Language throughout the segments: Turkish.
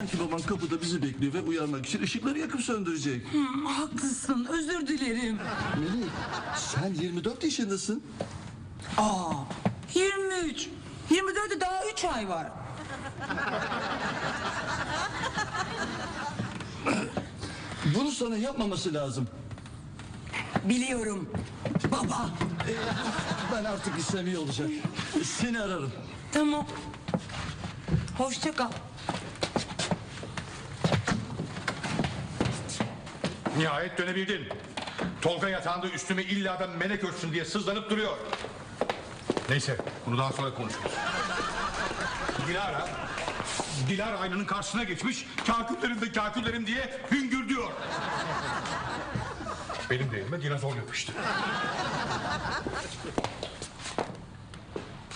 Sanki baban kapıda bizi bekliyor ve uyanmak için ışıkları yakıp söndürecek. Haklısın özür dilerim. Melih sen 24 yaşındasın. Aa 23. 24'e daha 3 ay var. Bunu sana yapmaması lazım. Biliyorum. Baba. Ben artık istemiyor olacak. Seni ararım. Tamam. Hoşça kal. Nihayet dönebildin. Tolga yatağında üstüme illa da melek örtsün diye sızlanıp duruyor. Neyse bunu daha sonra konuşuruz. Dilara, Dilara aynanın karşısına geçmiş kaküllerim de kaküllerim diye hüngür diyor. Benim de elime dinozor yapıştı.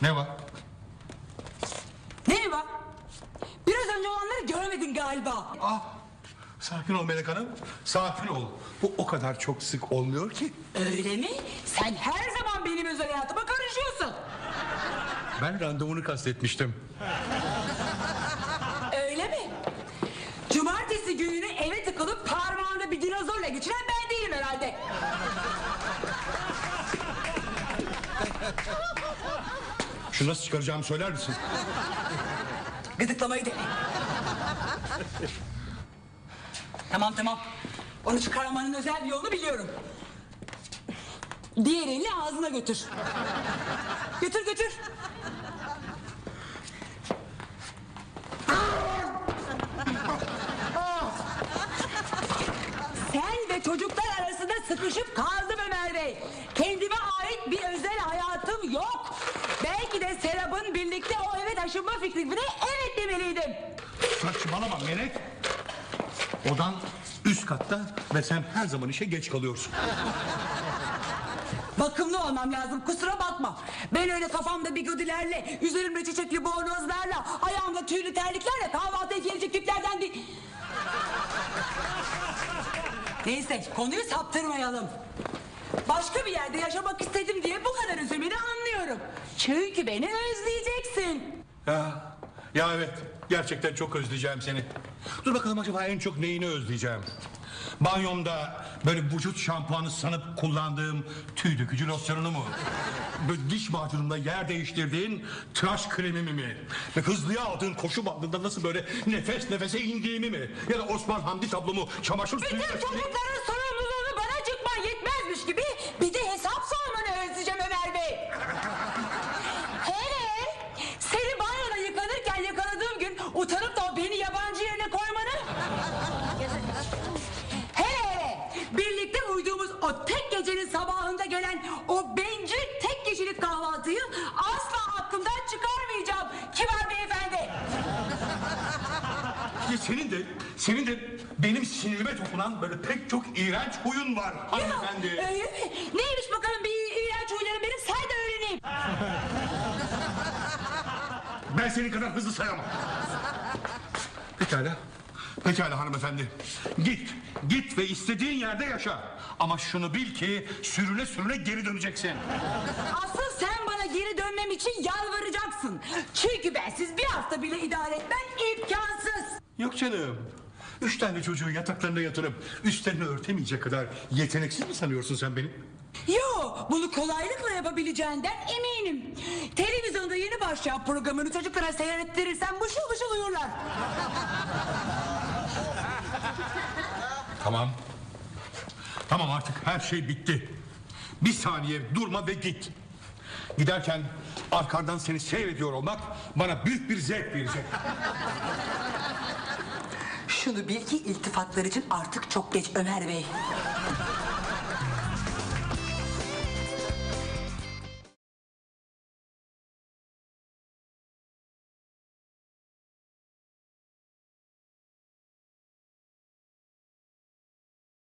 Ne var? Ne var? Biraz önce olanları görmedin galiba. Ah, sakin ol Melek Hanım. Sakin ol. Bu o kadar çok sık olmuyor ki. Öyle mi? Sen her zaman benim özel hayatıma karışıyorsun. Ben randevunu kastetmiştim. Öyle mi? Cumartesi gününü eve tıkılıp parmağında bir dinozorla geçiren ben değilim herhalde. Şunu nasıl çıkaracağımı söyler misin? Gıdıklamayı dene. Tamam tamam. Onu çıkarmanın özel bir yolunu biliyorum. Diğer elini ağzına götür. Götür götür. Sen ve çocuklar arasında sıkışıp kaldım Ömer Bey. Kendime ait bir özel hayatım yok. Belki de Serap'ın birlikte o eve taşınma fikrine evet demeliydim. Saçmalama Melek. Odan üst katta ve sen her zaman işe geç kalıyorsun. Bakımlı olmam lazım kusura bakma. Ben öyle kafamda bigodilerle, üzerimde çiçekli bornozlarla, ayağımda tüylü terliklerle kahvaltıya gelecek tiplerden değil. Neyse konuyu saptırmayalım. Başka bir yerde yaşamak istedim diye bu kadar üzülmeni anlıyorum. Çünkü beni özleyeceksin. Ya, ya evet. Gerçekten çok özleyeceğim seni. Dur bakalım acaba en çok neyini özleyeceğim? Banyomda böyle vücut şampuanı sanıp kullandığım tüy dökücü losyonunu mu? Böyle diş macunumda yer değiştirdiğin tıraş kremimi mi? Ve hızlıya aldığın koşu bandında nasıl böyle nefes nefese indiğimi mi? Ya da Osman Hamdi tablomu çamaşır Bütün suyuyla... çocukların kahvaltıyı asla aklımdan çıkarmayacağım. Kibar beyefendi. Ya Senin de, senin de benim sinirime dokunan böyle pek çok iğrenç huyun var hanımefendi. Öyle mi? Neymiş bakalım bir iğrenç huylarım benim sen de öğreneyim. Ben senin kadar hızlı sayamam. Pekala. Pekala hanımefendi. Git. Git ve istediğin yerde yaşa. Ama şunu bil ki sürüne sürüne geri döneceksin. Asıl sen geri dönmem için yalvaracaksın. Çünkü bensiz bir hafta bile idare etmen imkansız. Yok canım. Üç tane çocuğu yataklarına yatırıp üstlerini örtemeyecek kadar yeteneksiz mi sanıyorsun sen beni? Yo bunu kolaylıkla yapabileceğinden eminim. Televizyonda yeni başlayan programını çocuklara seyrettirirsen mışıl mışıl uyurlar. Tamam. Tamam artık her şey bitti. Bir saniye durma ve git. Giderken arkardan seni seyrediyor olmak bana büyük bir zevk verecek. Şunu bil ki iltifatlar için artık çok geç Ömer Bey.